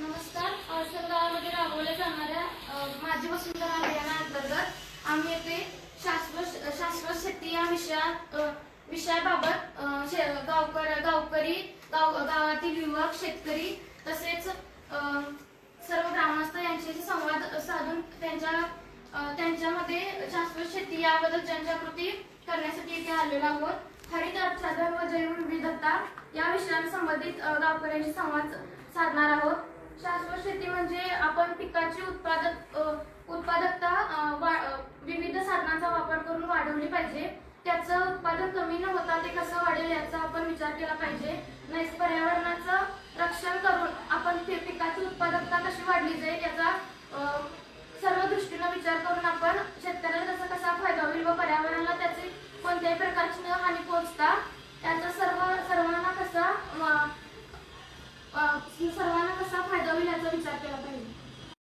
नमस्कार. अडचण गावामध्ये राबवल्या जाणाऱ्या माझी वसुंधरा अभियानाअंतर्गत आम्ही येथे शाश्वत शाश्वत शेती या विषयात विषयाबाबत शे- गावकर गावकरी गाव गावातील युवक शेतकरी तसेच सर्व ग्रामस्थ यांच्याशी संवाद साधून त्यांच्या त्यांच्यामध्ये शाश्वत शेती याबद्दल जनजागृती करण्यासाठी इथे आलेलो आहोत. हरित आच्छादन व जैवविविधता या विषयाला संबंधित गावकऱ्यांशी संवाद साधणार आहोत. शाश्वत शेती म्हणजे आपण पिकाची उत्पादक उत्पादकता वा- विविध साधनांचा वापर करून वाढवली पाहिजे. त्याचं उत्पादन कमी न होता ते कसं वाढेल याचा आपण विचार केला पाहिजे. नैस पर्यावरणाचं रक्षण करून आपण पिकाची उत्पादकता कशी वाढली जाईल याचा